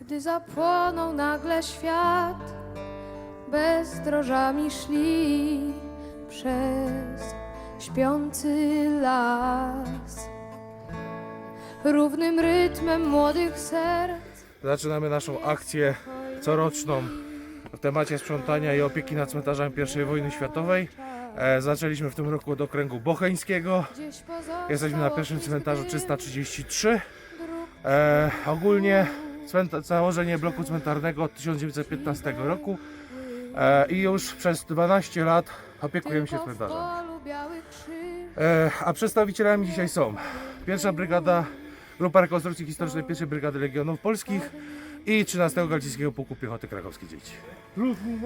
Gdy zapłonął nagle świat, bezdrożami szli przez śpiący las. Równym rytmem młodych serc Zaczynamy naszą akcję coroczną w temacie sprzątania i opieki nad cmentarzami I wojny światowej. E, zaczęliśmy w tym roku od okręgu bocheńskiego. Jesteśmy na pierwszym cmentarzu dym, 333. E, ogólnie założenie bloku cmentarnego od 1915 roku e, i już przez 12 lat opiekujemy się cmentarzem. E, a przedstawicielami dzisiaj są pierwsza brygada, grupa rekonstrukcji historycznej pierwszej brygady Legionów Polskich i 13 Galicińskiego Pułku Piechoty Krakowskiej Dzieci.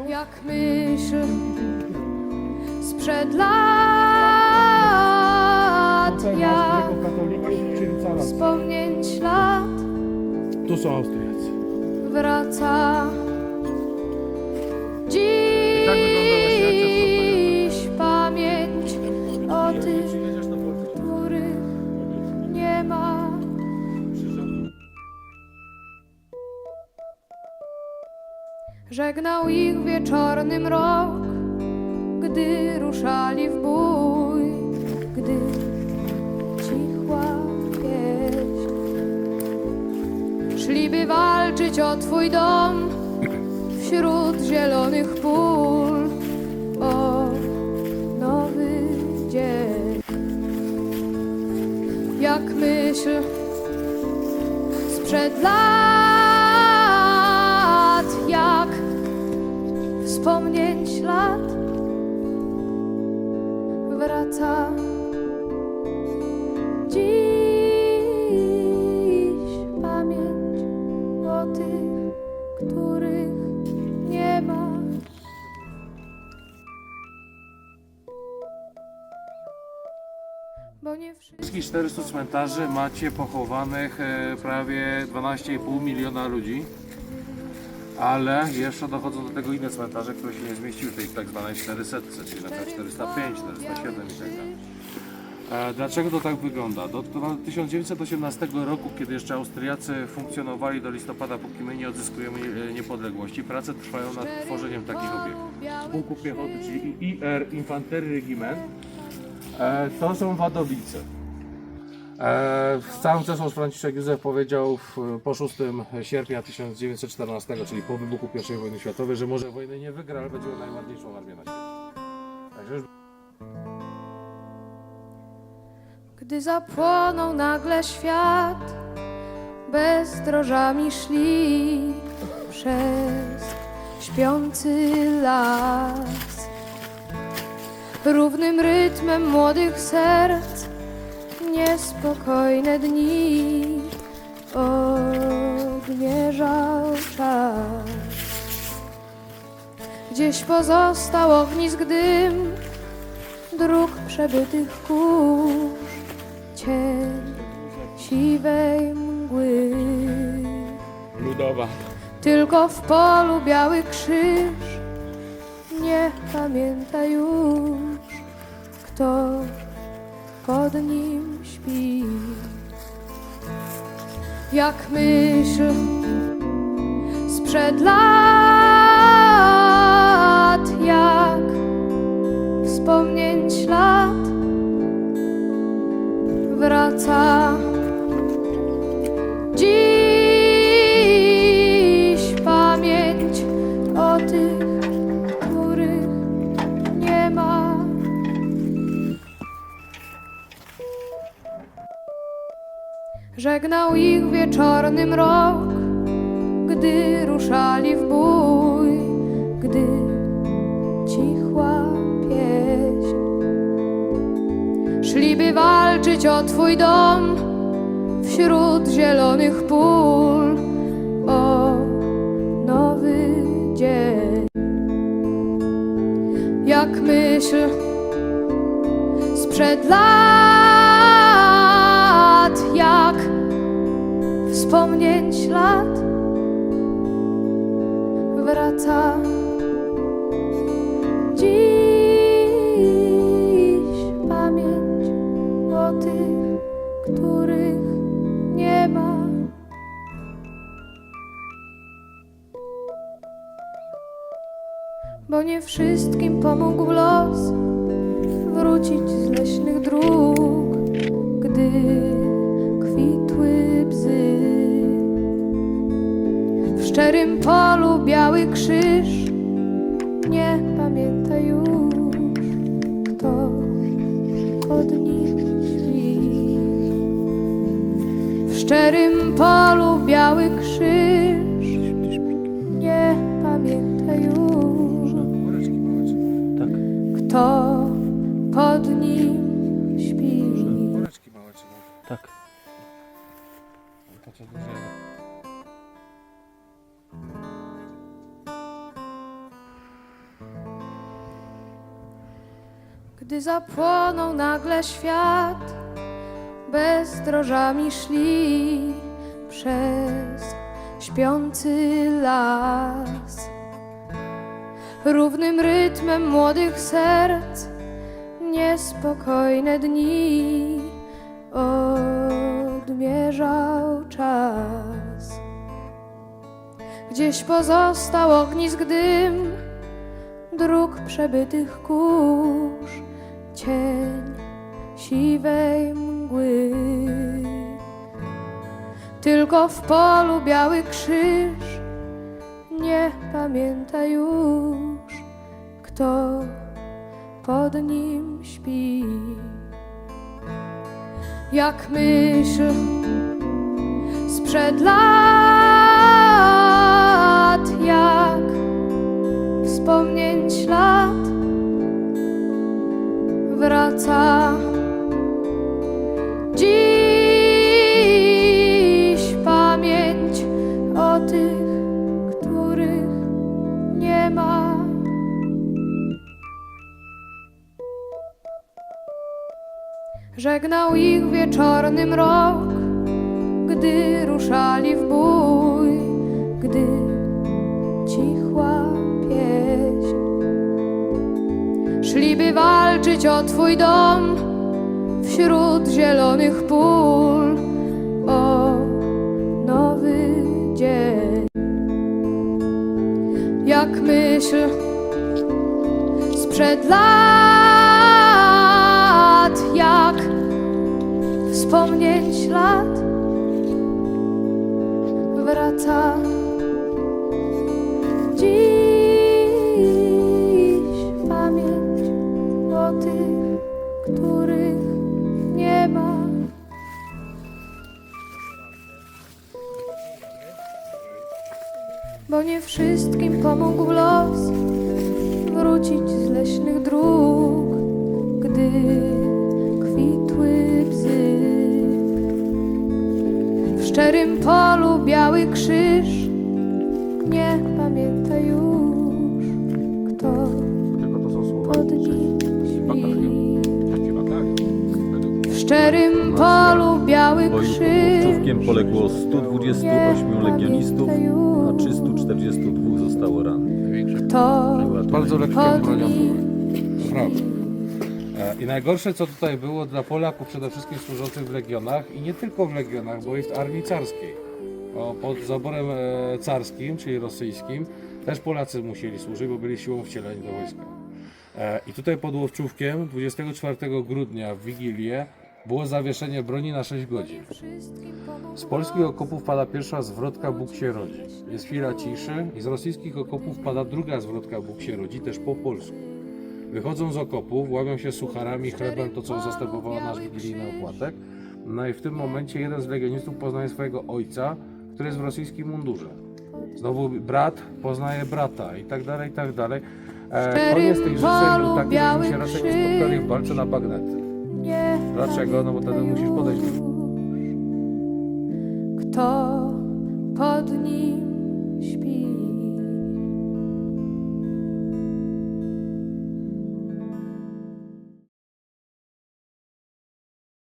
jak myśl sprzed lat, jak wspomnieć lat Tu są Austriacy. wraca. tak Dziś pamięć o tych, których nie ma. Żegnał ich wieczorny mrok, gdy ruszali w bój, Szliby walczyć o twój dom wśród zielonych pól, o nowy dzień. Jak myśl sprzed lat, jak wspomnieć lat wraca 400 cmentarzy macie pochowanych e, prawie 12,5 miliona ludzi. Ale jeszcze dochodzą do tego inne cmentarze, które się nie zmieściły w tej tak zwanej 400, czyli na przykład 405, 407 i tak dalej. E, Dlaczego to tak wygląda? Do, do 1918 roku, kiedy jeszcze Austriacy funkcjonowali do listopada, póki my nie odzyskujemy e, niepodległości, prace trwają nad tworzeniem takich obiektów. Pułku Piechoty, czyli IR, Infantery Regiment, to są Wadowice. E, sam cesarz Franciszek Józef powiedział w, po 6 sierpnia 1914, czyli po wybuchu I wojny światowej, że może wojny nie wygra, ale będzie najładniejszą armię na świecie. Także już Gdy zapłonął nagle świat, bezdrożami szli przez śpiący las. Równym rytmem młodych serc, niespokojne dni odmierzał czas. Gdzieś pozostał ognisk dym, dróg przebytych kurz, cień siwej mgły. ludowa. Tylko w polu biały krzyż, nie pamięta już, kto pod nim śpi. Jak myśl sprzed lat, Żegnał ich wieczorny mrok, gdy ruszali w bój, gdy cichła pieśń. Szliby walczyć o twój dom wśród zielonych pól, o nowy dzień. Jak myśl sprzed lat, lat jak wspomnieć lat wraca dziś pamięć o tych, których nie ma. Bo nie wszystkim pomógł los wrócić z leśnych dróg, gdy kwitły bzy. W szczerym polu biały krzyż nie pamięta już, kto pod nim śpi. W szczerym polu biały krzyż nie pamięta już, kto pod nim śpi. Tak. Gdy zapłonął nagle świat, bezdrożami szli przez śpiący las. Równym rytmem młodych serc niespokojne dni odmierzał czas. Gdzieś pozostał ognisk dym, dróg przebytych kurz, cień siwej mgły. Tylko w polu biały krzyż nie pamięta już, kto pod nim śpi. Jak myśl sprzed lat, jak wspomnień ślad wraca Żegnał ich wieczorny mrok, gdy ruszali w bój, gdy cichła pieśń. Szliby walczyć o twój dom wśród zielonych pól, o nowy dzień. Jak myśl sprzed lat, jak wspomnień ślad wraca. Dziś szczerym polu biały krzyż nie pamięta już, kto Tylko to są słowa. pod nim. W szczerym polu biały krzyż Moczówkiem poległo 128 legionistów, a już. 342 zostało rannych. kto Bardzo lekkie pod bronia I najgorsze co tutaj było dla Polaków przede wszystkim służących w legionach i nie tylko w legionach, bo i w armii carskiej. Pod zaborem e, carskim, czyli rosyjskim, też Polacy musieli służyć, bo byli siłą wcieleni do wojska. E, I tutaj pod Łowczówkiem 24 grudnia w Wigilię było zawieszenie broni na 6 godzin. Z polskich okopów pada pierwsza zwrotka Bóg się rodzi. Jest chwila ciszy i z rosyjskich okopów pada druga zwrotka Bóg się rodzi, też po polsku. Wychodzą z okopów, łamią się sucharami, chlebem, to co zastępowało nasz wigilijny opłatek. No i w tym momencie jeden z legionistów poznaje swojego ojca, który jest w rosyjskim mundurze. Znowu brat poznaje brata i tak dalej, i tak dalej. E, koniec tych życzeń był taki, że się raczej nie spotkali w walce na bagnety. nie Dlaczego? No bo wtedy musisz podejść do Kto pod nim